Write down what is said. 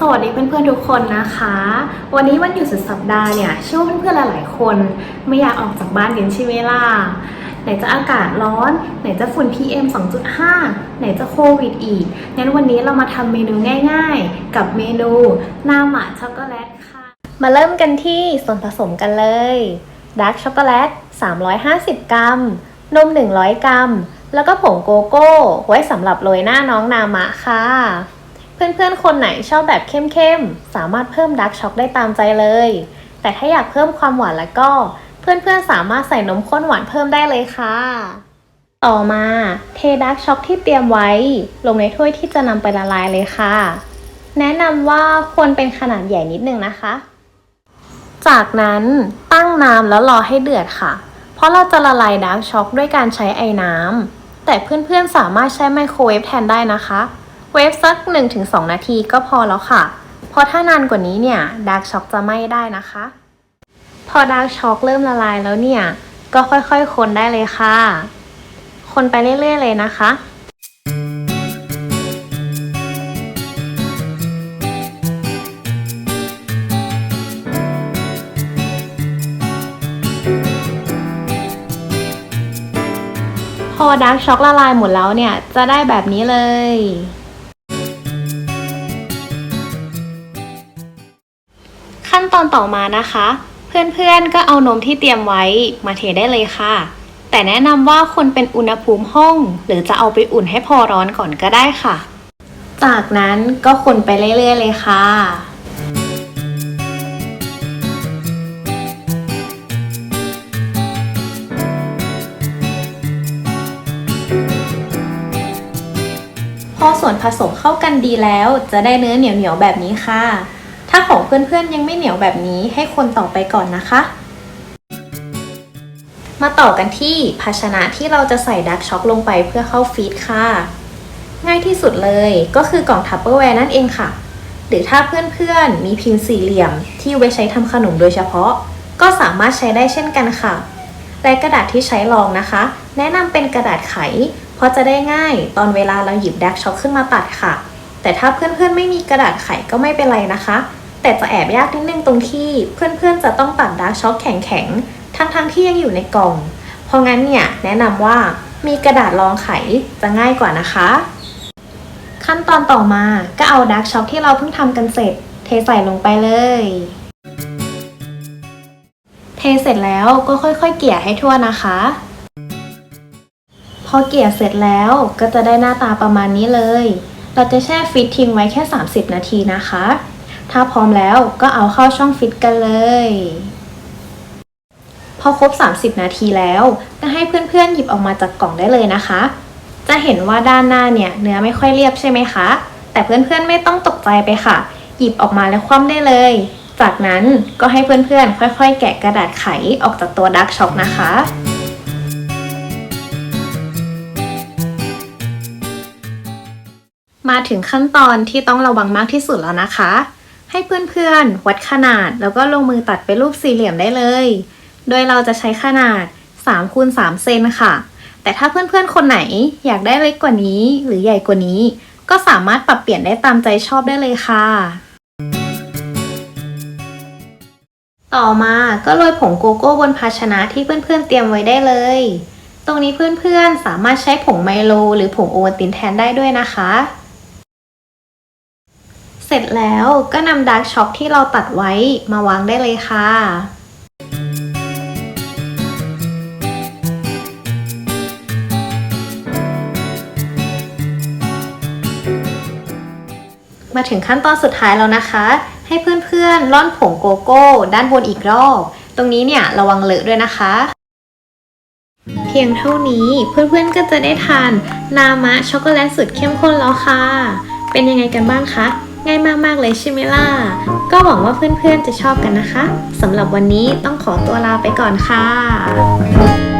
สวัสดีเพื่อนๆทุกคนนะคะ วันนี้วันหยุดสุดสัปดาห์เนี่ยเชื่อว่าเพื่อนๆหลายๆคนไม่อยากออกจากบ้านกันใช่ไหมล่ะไหนจะอากาศร้อน ไหนจะฝุ่น PM 2.5 ไหนจะโควิดอีก งั้นวันนี้เรามาทำเมนูง่ายๆ กับเมนูหน้าหมาช็อกโกแลตค่ะ มาเริ่มกันที่ส่วนผสมกันเลยดาร์กช็อกโกแลต 350 กรัม นม 100 กรัม แล้วก็ผงโกโก้ ไว้สำหรับโรยหน้าน้องนามะค่ะ เพื่อนๆ คนไหนชอบแบบเข้มๆ สามารถเพิ่มดาร์กช็อกได้ตามใจเลย แต่ถ้าอยากเพิ่มความหวานแล้วก็ เพื่อนๆ สามารถใส่นมข้นหวานเพิ่มได้เลยค่ะ ต่อมาเทดาร์กช็อกที่เตรียมไว้ ลงในถ้วยที่จะนำไปละลายเลยค่ะ แนะนำว่าควรเป็นขนาดใหญ่นิดนึงนะคะ จากนั้นตั้งน้ำแล้วรอให้เดือดค่ะ เพราะเราจะละลายดาร์กช็อกด้วยการใช้ไอ้น้ำแต่เพื่อนๆ สามารถใช้ไมโครเวฟแทนได้นะคะ เวฟสัก 1-2 นาทีก็พอแล้วค่ะ เพราะถ้านานกว่านี้เนี่ยดาร์กช็อกจะไม่ได้นะคะ พอดาร์กช็อกเริ่มละลายแล้วเนี่ย ก็ค่อยๆ คนได้เลยค่ะ คนไปเรื่อยๆ เลยนะคะพอดาร์กช็อกละลายหมดแล้วเนี่ย จะได้แบบนี้เลย ขั้นตอนต่อมานะคะ เพื่อนๆก็เอานมที่เตรียมไว้มาเทได้เลยค่ะ แต่แนะนำว่าคนเป็นอุณหภูมิห้อง หรือจะเอาไปอุ่นให้พอร้อนก่อนก็ได้ค่ะ จากนั้นก็คนไปเรื่อยๆเลยค่ะพอส่วนผสมเข้ากันดีแล้วจะได้เนื้อเหนียวๆแบบนี้ค่ะ ถ้าของเพื่อนๆยังไม่เหนียวแบบนี้ให้คนต่อไปก่อนนะคะ มาต่อกันที่ภาชนะที่เราจะใส่ดักช็อกลงไปเพื่อเข้าฟีดค่ะ ง่ายที่สุดเลยก็คือกล่องทัพเปอร์แวร์นั่นเองค่ะ หรือถ้าเพื่อนๆมีพิมพ์สี่เหลี่ยม ที่ไว้ใช้ทำขนมโดยเฉพาะ ก็สามารถใช้ได้เช่นกันค่ะและกระดาษที่ใช้รองนะคะ แนะนำเป็นกระดาษไข เพราะจะได้ง่ายตอนเวลาเราหยิบดักช็อกขึ้นมาตัดค่ะ แต่ถ้าเพื่อนๆไม่มีกระดาษไขก็ไม่เป็นไรนะคะ แต่จะแอบยากนิดนึงตรงที่เพื่อนๆจะต้องตัดดาร์กช็อกแข็งๆ ทั้งๆที่ยังอยู่ในกล่อง เพราะงั้นเนี่ยแนะนำว่ามีกระดาษรองไขจะง่ายกว่านะคะ ขั้นตอนต่อมาก็เอาดาร์กช็อกที่เราเพิ่งทำกันเสร็จ เทใส่ลงไปเลย เทเสร็จแล้วก็ค่อยๆ เกลี่ยให้ทั่วนะคะ พอเกลี่ยเสร็จแล้วก็จะได้หน้าตาประมาณนี้เลย เราจะแช่ฟิตทิ้งไว้แค่ 30 นาทีนะคะ ถ้าพร้อมแล้วก็เอาเข้าช่องฟิตกันเลย พอครบ 30 นาทีแล้ว ก็ให้เพื่อนๆหยิบออกมาจากกล่องได้เลยนะคะ จะเห็นว่าด้านหน้าเนี่ยเนื้อไม่ค่อยเรียบใช่ไหมคะ แต่เพื่อนๆไม่ต้องตกใจไปค่ะ หยิบออกมาแล้วคว่ำได้เลย จากนั้นก็ให้เพื่อนๆค่อย ๆ แกะกระดาษไขออกจากตัวดักช็อกนะคะมาถึงขั้นตอนที่ต้องระวังมากที่สุดแล้วนะคะ ให้เพื่อนๆ วัดขนาดแล้วก็ลงมือตัดเป็นรูปสี่เหลี่ยมได้เลย โดยเราจะใช้ขนาด3คูณ3เซนค่ะ แต่ถ้าเพื่อนๆ คนไหนอยากได้เล็กกว่านี้ หรือใหญ่กว่านี้ ก็สามารถปรับเปลี่ยนได้ตามใจชอบได้เลยค่ะ ต่อมาก็โรยผงโกโก้บนภาชนะที่เพื่อนๆ เตรียมไว้ได้เลย ตรงนี้เพื่อนๆ สามารถใช้ผงไมโล หรือผงโอวัลตินแทนได้ด้วยนะคะ ร็จแล้วก็นำดาร์กช็อกที่เราตัดไว้มาวางได้เลยค่ะมาถึงขั้นตอนสุดท้ายแล้วนะคะ ให้เพื่อนๆร่อนผงโกโก้ ด้านบนอีกรอบ ตรงนี้เนี่ยระวังเลอะด้วยนะคะ เพียงเท่านี้เพื่อนๆก็จะได้ทานนามะช็อกโกแลตสุดเข้มข้นแล้วค่ะ เป็นยังไงกันบ้างคะ ง่ายมากๆเลยใช่ไหมล่ะ ก็หวังว่าเพื่อนๆจะชอบกันนะคะสำหรับวันนี้ต้องขอตัวลาไปก่อนค่ะ